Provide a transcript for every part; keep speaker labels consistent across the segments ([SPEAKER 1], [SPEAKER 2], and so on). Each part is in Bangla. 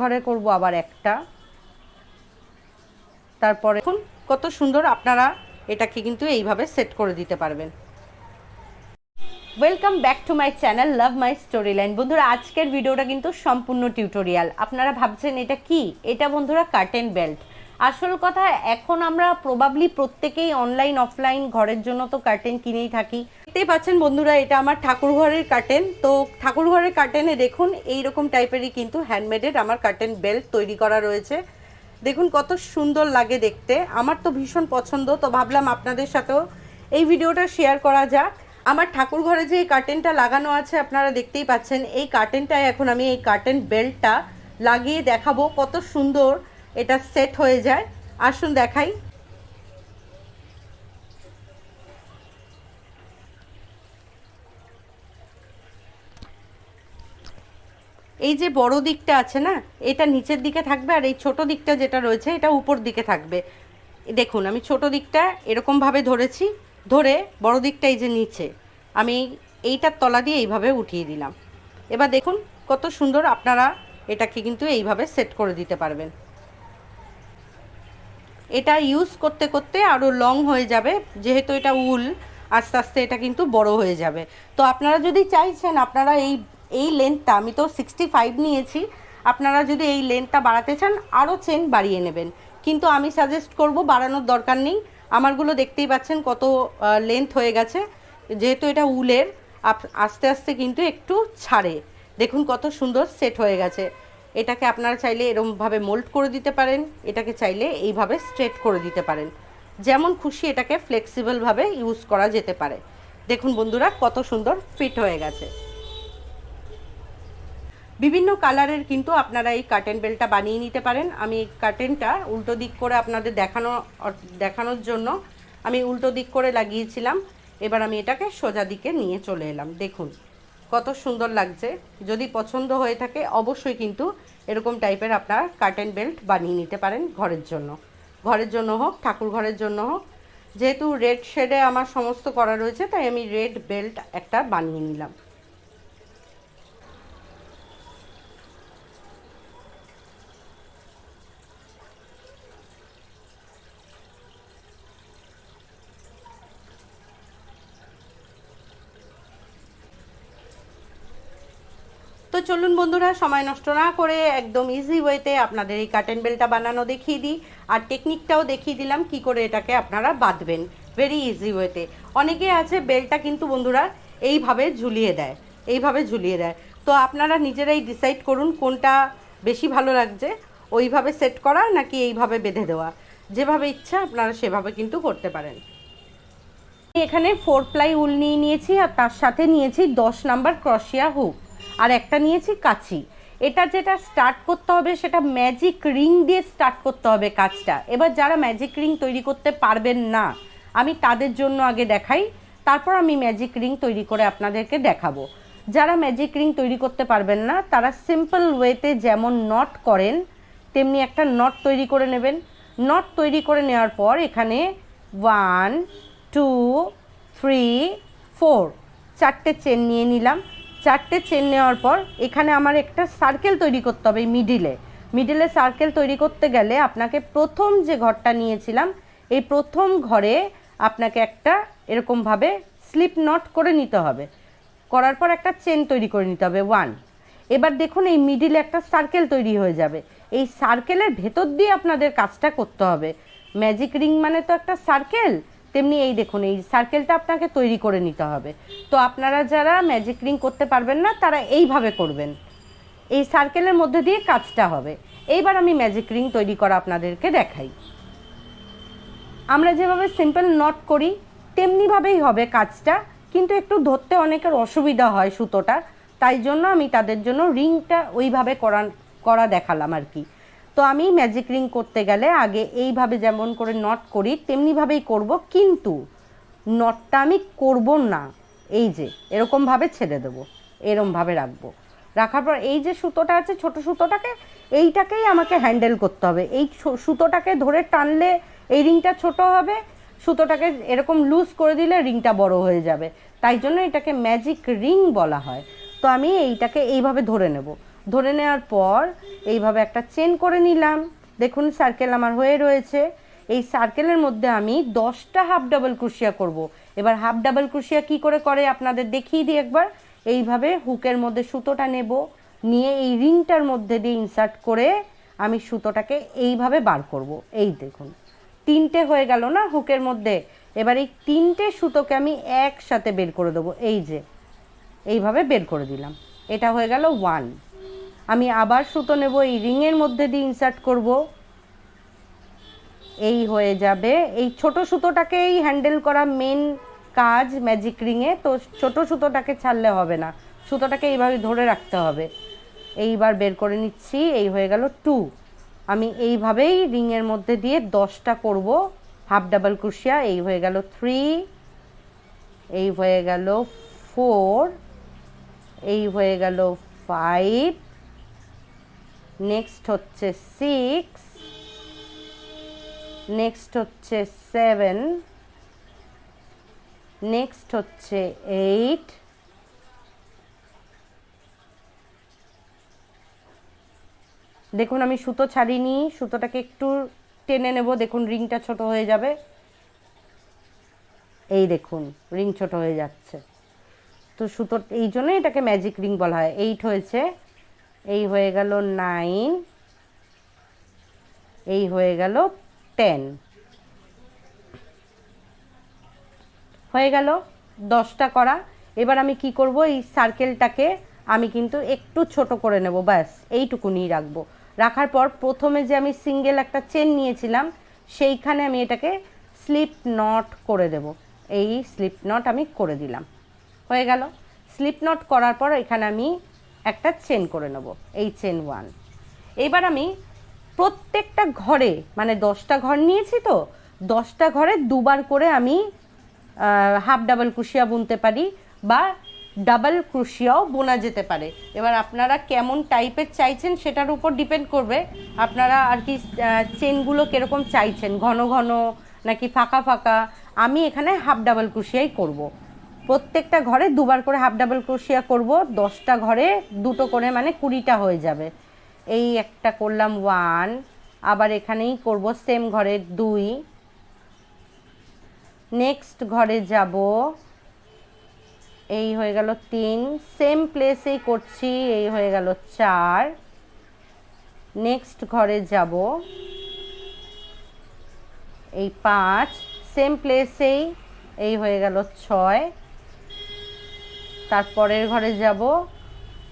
[SPEAKER 1] ঘরে করব আবার একটা। তারপরে দেখুন কত সুন্দর আপনারা এটাকে কিন্তু এইভাবে সেট করে দিতে পারবেন। Welcome back to my channel love my story line বন্ধুরা, আজকের ভিডিওটা কিন্তু সম্পূর্ণ টিউটোরিয়াল আপনারা ভাবছেন এটা কি? এটা বন্ধুরা কার্টেন বেল্ট আসল কথা, এখন আমরা প্রবাবলি প্রত্যেকেই অনলাইন অফলাইন ঘরের জন্য তো কার্টেন কিনেই থাকি। দেখতেই পাচ্ছেন বন্ধুরা, এটা আমার ঠাকুর ঘরের কার্টেন তো ঠাকুর ঘরের কার্টেনে দেখুন এই রকম টাইপেরই কিন্তু হ্যান্ডমেডের আমার কার্টেন বেল্ট তৈরি করা রয়েছে। দেখুন কত সুন্দর লাগে দেখতে। আমার তো ভীষণ পছন্দ, তো ভাবলাম আপনাদের সাথেও এই ভিডিওটা শেয়ার করা যাক। আমার ঠাকুর ঘরে যে এই কার্টেনটা লাগানো আছে, আপনারা দেখতেই পাচ্ছেন, এই কার্টেনটায় এখন আমি এই কার্টেন বেল্টটা লাগিয়ে দেখাবো কত সুন্দর এটা সেট হয়ে যায়। আসুন দেখাই। এই যে বড় দিকটা আছে না, এটা নিচের দিকে থাকবে আর এই ছোট দিকটা যেটা রয়েছে, এটা উপর দিকে থাকবে। দেখুন, আমি ছোট দিকটা এরকমভাবে ধরেছি, ধরে বড় দিকটা এই যে নিচে, আমি এইটার তলা দিয়ে এইভাবে উঠিয়ে দিলাম। এবার দেখুন কত সুন্দর আপনারা এটাকে কিন্তু এইভাবে সেট করে দিতে পারবেন। এটা ইউজ করতে করতে আরও লং হয়ে যাবে, যেহেতু এটা উল, আস্তে আস্তে এটা কিন্তু বড় হয়ে যাবে। তো আপনারা যদি চাইছেন, আপনারা এই এই লেন্থটা আমি তো সিক্সটি ফাইভ নিয়েছি। আপনারা যদি এই লেন্থটা বাড়াতে চান আরও চেন বাড়িয়ে নেবেন। কিন্তু আমি সাজেস্ট করব, বাড়ানোর দরকার নেই। আমারগুলো দেখতেই পাচ্ছেন কত লেন্থ হয়ে গেছে। যেহেতু এটা উলের আস্তে আস্তে কিন্তু একটু ছাড়ে। দেখুন কত সুন্দর সেট হয়ে গেছে। এটাকে আপনারা চাইলে এরমভাবে মোল্ড করে দিতে পারেন। এটাকে চাইলে এইভাবে স্ট্রেট করে দিতে পারেন। যেমন খুশি এটাকে ফ্লেক্সিবলভাবে ইউজ করা যেতে পারে। দেখুন বন্ধুরা, কত সুন্দর ফিট হয়ে গেছে। বিভিন্ন কালারের কিন্তু আপনারা এই কার্টেন বেলটা বানিয়ে নিতে পারেন। আমি কার্টেনটা উল্টো দিক করে আপনাদের দেখানো দেখানোর জন্য আমি উল্টো দিক করে লাগিয়েছিলাম। এবার আমি এটাকে সোজা দিকে নিয়ে চলে এলাম। দেখুন, কত সুন্দর লাগছে। যদি পছন্দ হয়ে থাকে, অবশ্যই কিন্তু এরকম টাইপের আপনারা কার্টেন বেল্ট বানিয়ে নিতে পারেন ঘরের জন্য। ঘরের জন্য হোক, ঠাকুর ঘরের জন্য হোক। যেহেতু রেড শেডে আমার সমস্ত করা রয়েছে, তাই আমি রেড বেল্ট একটা বানিয়ে নিলাম। তো চলুন বন্ধুরা, সময় নষ্ট না করে একদম ইজি ওয়েতে আপনাদের এই কাটেন বেলটা বানানো দেখিয়ে দিই। আর টেকনিকটাও দেখিয়ে দিলাম কি করে এটাকে আপনারা বাঁধবেন। ভেরি ইজি ওয়েতে অনেকে আছে বেলটা কিন্তু বন্ধুরা এইভাবে ঝুলিয়ে দেয়, এইভাবে ঝুলিয়ে দেয়। তো আপনারা নিজেরাই ডিসাইড করুন কোনটা বেশি ভালো লাগছে, ওইভাবে সেট করা নাকি এইভাবে বেঁধে দেওয়া। যেভাবে ইচ্ছা আপনারা সেভাবে কিন্তু করতে পারেন। এখানে ফোর প্লাই উল নিয়ে নিয়েছি আর তার সাথে নিয়েছি দশ নাম্বার ক্রশিয়া হুক আর একটা নিয়েছি কাচি। এটা যেটা স্টার্ট করতে হবে, সেটা ম্যাজিক রিং দিয়ে স্টার্ট করতে হবে কাজটা এবার যারা ম্যাজিক রিং তৈরি করতে পারবেন না, আমি তাদের জন্য আগে দেখাই। তারপর আমি ম্যাজিক রিং তৈরি করে আপনাদেরকে দেখাবো। যারা ম্যাজিক রিং তৈরি করতে পারবেন না, তারা সিম্পল ওয়েতে যেমন নট করেন, তেমনি একটা নট তৈরি করে নেবেন। নট তৈরি করে নেওয়ার পর এখানে ওয়ান টু থ্রি ফোর চারটে চেন নিয়ে নিলাম। চারটে চেন নেওয়ার পর এখানে আমার একটা সার্কেল তৈরি করতে হবে মিডিলে মিডিলে সার্কেল তৈরি করতে গেলে আপনাকে প্রথম যে ঘরটা নিয়েছিলাম, এই প্রথম ঘরে আপনাকে একটা এরকমভাবে স্লিপ নট করে নিতে হবে। করার পর একটা চেন তৈরি করে নিতে হবে ওয়ান এবার দেখুন এই মিডিলে একটা সার্কেল তৈরি হয়ে যাবে। এই সার্কেলের ভেতর দিয়ে আপনাদের কাজটা করতে হবে। ম্যাজিক রিং মানে তো একটা সার্কেল তেমনি এই দেখুন, এই সার্কেলটা আপনাকে তৈরি করে নিতে হবে। তো আপনারা যারা ম্যাজিক রিং করতে পারবেন না, তারা এইভাবে করবেন। এই সার্কেলের মধ্যে দিয়ে কাজটা হবে। এইবার আমি ম্যাজিক রিং তৈরি করা আপনাদেরকে দেখাই। আমরা যেভাবে সিম্পল নট করি, তেমনিভাবেই হবে কাজটা, কিন্তু একটু ধরতে অনেকের অসুবিধা হয় সুতোটা, তাই জন্য আমি তাদের জন্য রিংটা ওইভাবে করা করা দেখালাম আর কি। তো আমি ম্যাজিক রিং করতে গেলে আগে এইভাবে যেমন করে নট করি, তেমনিভাবেই করব। কিন্তু নটটা আমি করব না। এই যে, এরকমভাবে ছেড়ে দেবো, এরমভাবে রাখব। রাখার পর এই যে সুতোটা আছে, ছোট সুতোটাকে, এইটাকেই আমাকে হ্যান্ডেল করতে হবে। এই সুতোটাকে ধরে টানলে এই রিংটা ছোট হবে, সুতোটাকে এরকম লুজ করে দিলে রিংটা বড় হয়ে যাবে। তাই জন্য এটাকে ম্যাজিক রিং বলা হয়। তো আমি এইটাকে এইভাবে ধরে নেব। ধরে নেওয়ার পর এইভাবে একটা চেন করে নিলাম। দেখুন সার্কেল আমার হয়ে রয়েছে। এই সার্কেলের মধ্যে আমি দশটা হাফ ডাবল ক্রুশিয়া করব। এবার হাফ ডাবল ক্রুশিয়া কি করে করে আপনাদের দেখিয়ে দিই একবার। এইভাবে হুকের মধ্যে সুতোটা নেব। নিয়ে এই রিংটার মধ্যে দিয়ে ইনসার্ট করে আমি সুতোটাকে এইভাবে বার করব। এই দেখুন, তিনটে হয়ে গেল না হুকের মধ্যে? এবার এই তিনটে সুতোকে আমি একসাথে বের করে দেবো। এই যে, এইভাবে বের করে দিলাম। এটা হয়ে গেল ওয়ান আমি আবার সুতো নেব, এই রিংয়ের মধ্যে দিয়ে ইনসার্ট করব। এই হয়ে যাবে। এই ছোট সুতোটাকেই হ্যান্ডেল করা মেন কাজ ম্যাজিক রিংয়ে তো ছোট সুতোটাকে ছাড়লে হবে না। সুতোটাকে এইভাবে ধরে রাখতে হবে। এইবার বের করে নিচ্ছি, এই হয়ে গেল টু আমি এইভাবেই রিংয়ের মধ্যে দিয়ে দশটা করব। হাফ ডাবল ক্রুশিয়া এই হয়ে গেল থ্রি এই হয়ে গেল ফোর এই হয়ে গেল ফাইভ নেক্সট হচ্ছে সিক্স নেক্সট হচ্ছে সেভেন নেক্সট হচ্ছে এইট দেখুন, আমি সুতো ছাড়িনি, সুতোটাকে একটু টেনে নেব। দেখুন, রিংটা ছোট হয়ে যাবে। এই দেখুন, রিং ছোট হয়ে যাচ্ছে। তো সুতো এই জন্য এটাকে ম্যাজিক রিং বলা হয়। এইট হয়েছে। এই হয়ে গেল নাইন, এই হয়ে গেল টেন। হয়ে গেল দশটা করা। এবার আমি কি করব? এই সার্কেলটাকে আমি কিন্তু একটু ছোট করে নেব, ব্যাস এইটুকুনি রাখব। রাখার পর প্রথমে যে আমি সিঙ্গেল একটা চেন নিয়েছিলাম, সেইখানে আমি এটাকে স্লিপ নট করে দেব। এই স্লিপ নট আমি করে দিলাম। হয়ে গেল। স্লিপ নট করার পর এখানে আমি একটা চেন করে নেব, এই চেন ওয়ান এবার আমি প্রত্যেকটা ঘরে মানে দশটা ঘর নিয়েছি তো, দশটা ঘরে দুবার করে আমি হাফ ডাবল ক্রুশিয়া বুনতে পারি বা ডাবল ক্রুশিয়াও বোনা যেতে পারে। এবার আপনারা কেমন টাইপের চাইছেন সেটার উপর ডিপেন্ড করবে। আপনারা আর কি চেনগুলো কীরকম চাইছেন? ঘন ঘন নাকি ফাঁকা ফাঁকা? আমি এখানে হাফ ডাবল ক্রুশিয়াই করব। প্রত্যেকটা ঘরে দুবার করে হাফ ডাবল ক্রোশিয়া করব, দশটা ঘরে দুটো করে মানে কুড়িটা হয়ে যাবে। এই একটা করলাম ওয়ান আবার এখানেই করব সেম ঘরে দুই। নেক্সট ঘরে যাব, এই হয়ে গেল তিন। সেম প্লেসেই করছি, এই হয়ে গেল চার। নেক্সট ঘরে যাব, এই পাঁচ। সেম প্লেসেই এই হয়ে গেল ছয়। তারপরের ঘরে যাব।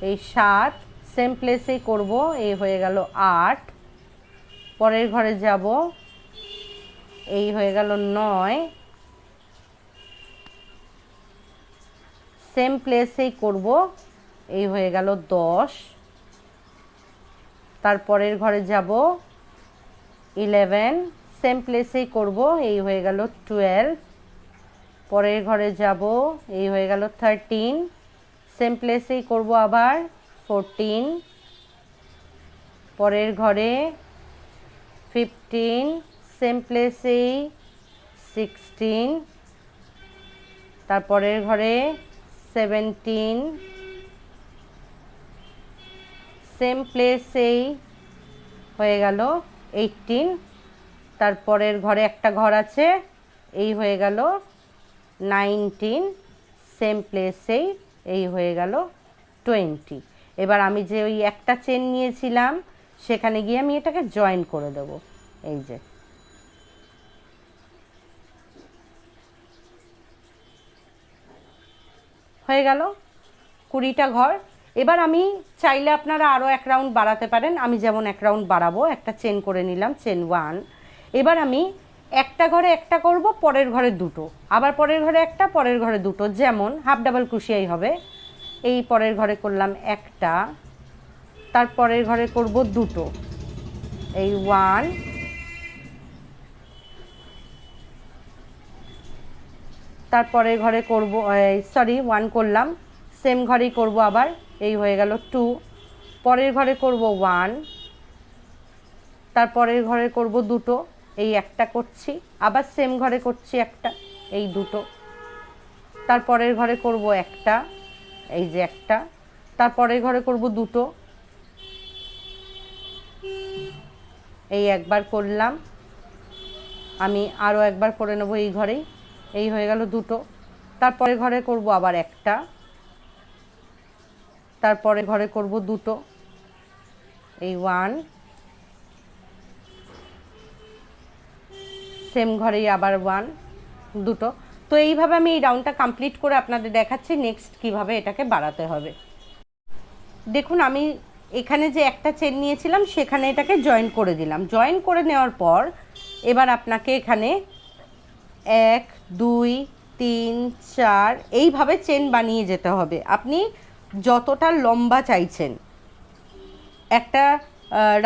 [SPEAKER 1] এই সাত সেম প্লেসেই করব। এই হয়ে গেল আট। পরের ঘরে যাব। এই হয়ে গেল নয়। সেম প্লেসেই করব। এই হয়ে গেল দশ। তারপরের ঘরে যাব। ইলেভেন সেম প্লেসেই করব। এই হয়ে গেল টুয়েলভ পরের ঘরে যাব। এই হয়ে গেল থার্টিন সেম প্লেসেই করব আবার ফোরটিন পরের ঘরে ফিফটিন সেম প্লেসেই সিক্সটিন তারপরের ঘরে সেভেন্টিন সেম প্লেসেই হয়ে গেল এইটিন তারপরের ঘরে একটা ঘর আছে, এই হয়ে গেল নাইনটিন সেম প্লেসেই এই হয়ে গেল টোয়েন্টি এবার আমি যে ওই একটা চেন নিয়েছিলাম, সেখানে গিয়ে আমি এটাকে জয়েন করে দেব। এই যে। হয়ে গেল কুড়িটা ঘর। এবার আমি চাইলে আপনারা আরও এক রাউন্ড বাড়াতে পারেন। আমি যেমন এক রাউন্ড বাড়াবো, একটা চেন করে নিলাম চেন ওয়ান এবার আমি একটা ঘরে একটা করব, পরের ঘরে দুটো। আবার পরের ঘরে একটা, পরের ঘরে দুটো। যেমন, হাফ ডাবল ক্রুশিয়াই হবে। এই পরের ঘরে করলাম একটা, তার পরের ঘরে করব দুটো। এই ওয়ান তারপরের ঘরে করব সরি ওয়ান করলাম। সেম ঘরেই করব আবার, এই হয়ে গেল টু পরের ঘরে করব ওয়ান তারপরের ঘরে করব দুটো। এই একটা করছি, আবার সেম ঘরে করছি একটা, এই দুটো। তারপরের ঘরে করব একটা, এই যে একটা। তারপরের ঘরে করব দুটো। এই একবার করলাম। আমি আরও একবার করে নেব এই ঘরেই। এই হয়ে গেল দুটো। তারপরে ঘরে করব আবার একটা। তারপরে ঘরে করব দুটো। এই ওয়ান সেম ঘরেই আবার ওয়ান দুটো। তো এইভাবে আমি এই রাউন্ডটা কমপ্লিট করে আপনাদের দেখাচ্ছি নেক্সট কীভাবে এটাকে বাড়াতে হবে। দেখুন, আমি এখানে যে একটা চেন নিয়েছিলাম, সেখানে এটাকে জয়েন করে দিলাম। জয়েন করে নেওয়ার পর, এবার আপনাকে এখানে এক, দুই, তিন, চার, এইভাবে চেন বানিয়ে যেতে হবে। আপনি যতটা লম্বা চাইছেন, একটা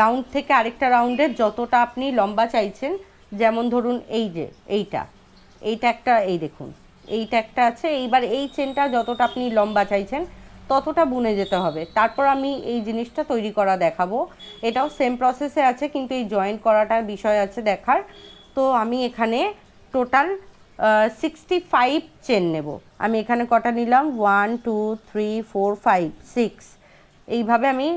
[SPEAKER 1] রাউন্ড থেকে আরেকটা রাউন্ডের যতটা আপনি লম্বা চাইছেন যেমন ধরুন এই যে, এইটা। এইটা একটা, এই দেখুন, এইটা একটা আছে। এইবার এই চেনটা যতটা আপনি লম্বা চাইছেন, ততটা বুনে যেতে হবে। তারপর আমি এই জিনিসটা তৈরি করা দেখাবো। এটাও সেম প্রসেসে আছে, কিন্তু এই জয়েন্ট করাটার বিষয় আছে দেখার। তো আমি এখানে টোটাল সিক্সটি ফাইভ চেন নেব। আমি এখানে কটা নিলাম? One two three four five six এইভাবে আমি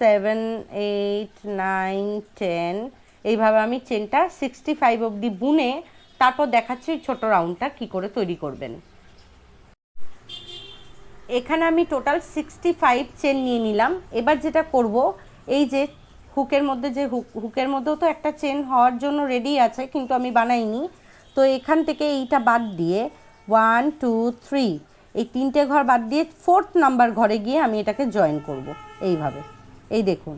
[SPEAKER 1] সেভেন এইট নাইন টেন এইভাবে আমি চেনটা সিক্সটি ফাইভ অবধি বুনে তারপর দেখাচ্ছি ছোট রাউন্ডটা কি করে তৈরি করবেন। এখানে আমি টোটাল সিক্সটি ফাইভ চেন নিয়ে নিলাম। এবার যেটা করব, এই যে হুকের মধ্যে যে হুক, হুকের মধ্যেও তো একটা চেন হওয়ার জন্য রেডি আছে, কিন্তু আমি বানাইনি। তো এখান থেকে এইটা বাদ দিয়ে ওয়ান টু থ্রি এই তিনটে ঘর বাদ দিয়ে ফোর্থ নাম্বার ঘরে গিয়ে আমি এটাকে জয়েন করব। এইভাবে। এই দেখুন,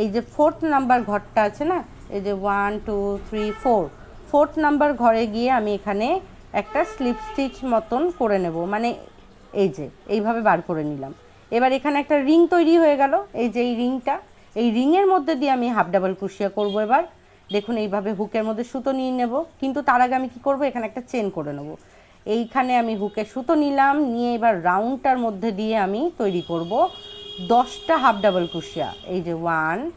[SPEAKER 1] এই যে ফোর্থ নাম্বার ঘরটা আছে না এই যে one two three four fourth number ঘরে গিয়ে আমি এখানে একটা স্লিপ স্টিচ মতন করে নেব। মানে এই যে, এইভাবে বার করে নিলাম। এবার এখানে একটা রিং তৈরি হয়ে গেল। এই যে এই রিংটা এই রিংয়ের মধ্যে দিয়ে আমি হাফ ডাবল কুশিয়া করব এবার। দেখুন, এইভাবে হুকের মধ্যে সুতো নিয়ে নেব। কিন্তু তার আগে আমি কি করব? এখানে একটা চেন করে নেব। এইখানে আমি হুকে সুতো নিলাম। নিয়ে এবার রাউন্ডটার মধ্যে দিয়ে আমি তৈরি করব দশটা হাফ ডাবল কুশিয়া এই যে ওয়ান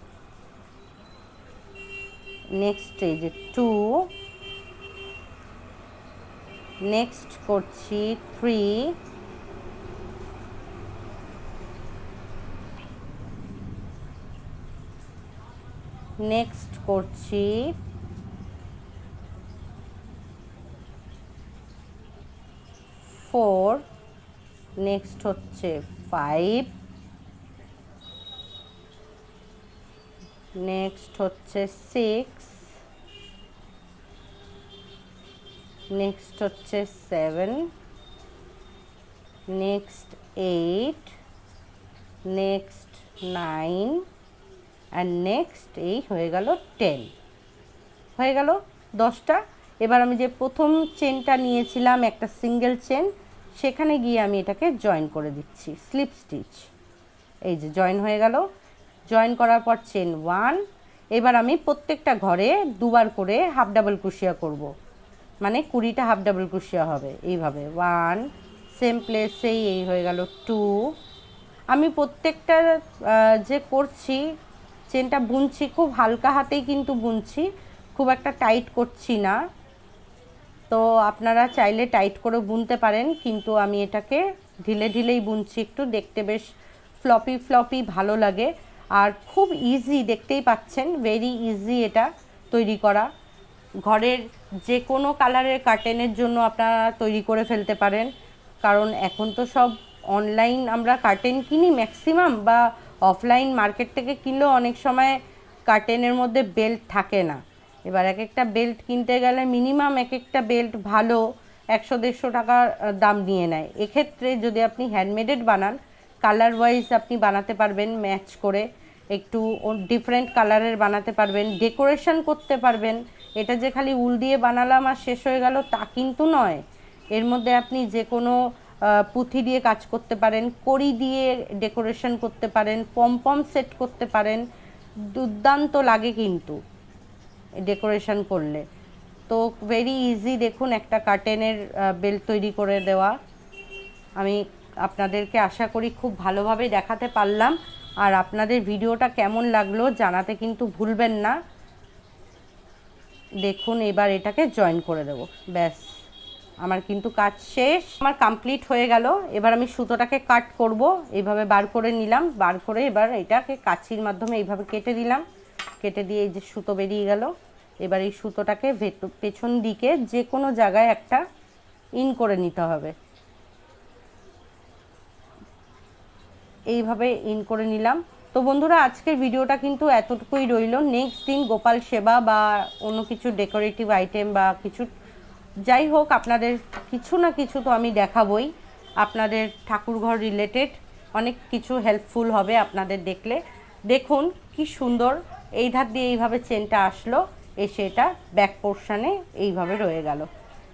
[SPEAKER 1] নেক্সট এই যে টু নেক্সট করছি থ্রি নেক্সট করছি ফোর নেক্সট হচ্ছে ফাইভ নেক্সট হচ্ছে সিক্স নেক্সট হচ্ছে seven next eight next nine and next এই হয়ে গেল টেন হয়ে গেল দশটা। এবার আমি যে প্রথম চেনটা নিয়েছিলাম, একটা সিঙ্গেল চেন সেখানে গিয়ে আমি এটাকে জয়েন করে দিচ্ছি। স্লিপ স্টিচ এই যে জয়েন হয়ে গেল। জয়েন করার পর চেন ওয়ান। এবার আমি প্রত্যেকটা ঘরে দুবার করে হাফ ডাবল কুশিয়া করব। মানে কুড়িটা হাফ ডাবল কুশিয়া হবে এইভাবে। ওয়ান, সেম প্লেসেই এই হয়ে গেল টু। আমি প্রত্যেকটা যে করছি, চেনটা বুনছি, খুব হালকা হাতেই কিন্তু বুনছি, খুব একটা টাইট করছি না। তো আপনারা চাইলে টাইট করে বুনতে পারেন, কিন্তু আমি এটাকে ঢিলে ঢিলেই বুনছি, একটু দেখতে বেশ ফ্লপি ফ্লপি ভালো লাগে। আর খুব ইজি দেখতেই পাচ্ছেন ভেরি ইজি এটা তৈরি করা। ঘরের যে কোনো কালারের কার্টেনের জন্য আপনারা তৈরি করে ফেলতে পারেন। কারণ এখন তো সব অনলাইন আমরা কার্টেন কিনি ম্যাক্সিমাম বা অফলাইন মার্কেট থেকে কিনলেও অনেক সময় কার্টেনের মধ্যে বেল্ট থাকে না। এবার এক একটা বেল্ট কিনতে গেলে মিনিমাম এক একটা বেল্ট ভালো একশো দেড়শো টাকার দাম নিয়ে নেয়। এক্ষেত্রে যদি আপনি হ্যান্ডমেডেড বানান কালার ওয়াইজ আপনি বানাতে পারবেন ম্যাচ করে। একটু ডিফারেন্ট কালারের বানাতে পারবেন ডেকোরেশন করতে পারবেন। এটা যে খালি উল দিয়ে বানালাম আর শেষ হয়ে গেল, তা কিন্তু নয়। এর মধ্যে আপনি যে কোনো পুঁথি দিয়ে কাজ করতে পারেন, কড়ি দিয়ে ডেকোরেশন করতে পারেন পমপম সেট করতে পারেন, দুর্দান্ত লাগে কিন্তু ডেকোরেশন করলে। তো ভেরি ইজি দেখুন একটা কার্টেনের বেল্ট তৈরি করে দেওয়া। আমি আপনাদেরকে আশা করি খুব ভালোভাবে দেখাতে পারলাম। আর আপনাদের ভিডিওটা কেমন লাগল জানাতে কিন্তু ভুলবেন না। দেখুন, এবার এটাকে জয়েন করে দেবো। ব্যাস, আমার কিন্তু কাজ শেষ। আমার কমপ্লিট হয়ে গেল। এবার আমি সুতোটাকে কাট করব। এইভাবে বার করে নিলাম। বার করে এবার এটাকে কাছির মাধ্যমে এইভাবে কেটে দিলাম। কেটে দিয়ে এই যে সুতো বেরিয়ে গেল। এবার এই সুতোটাকে পেছন দিকে যে কোনো জায়গায় একটা ইন করে নিতে হবে। এইভাবে ইন করে নিলাম। তো বন্ধুরা, আজকের ভিডিওটা কিন্তু এতটুকুই রইল। নেক্সট দিন গোপাল সেবা বা অন্য কিছু ডেকোরেটিভ আইটেম বা কিছু, যাই হোক, আপনাদের কিছু না কিছু তো আমি দেখাবই। আপনাদের ঠাকুরঘর রিলেটেড অনেক কিছু হেল্পফুল হবে আপনাদের দেখলে। দেখুন কি সুন্দর, এই ধার দিয়ে এইভাবে চেনটা আসলো, এসে এটা ব্যাক পোর্শনে এইভাবে রয়ে গেল।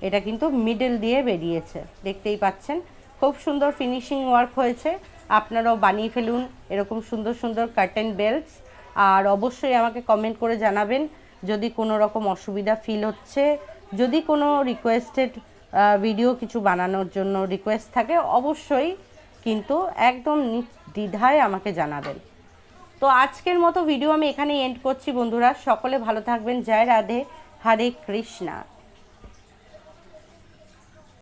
[SPEAKER 1] এটা কিন্তু মিডল দিয়ে বেরিয়েছে, দেখতেই পাচ্ছেন। খুব সুন্দর ফিনিশিং ওয়ার্ক হয়েছে। আপনারাও বানিয়ে ফেলুন এরকম সুন্দর সুন্দর কার্টেন বেল্টস আর অবশ্যই আমাকে কমেন্ট করে জানাবেন যদি কোনো রকম অসুবিধা ফিল হচ্ছে। যদি কোনো রিকোয়েস্টেড ভিডিও কিছু বানানোর জন্য রিকোয়েস্ট থাকে, অবশ্যই কিন্তু একদম দ্বিধায় আমাকে জানাবেন। তো আজকের মতো ভিডিও আমি এখানেই এন্ড করছি বন্ধুরা। সকলে ভালো থাকবেন। জয় রাধে। হরে কৃষ্ণা।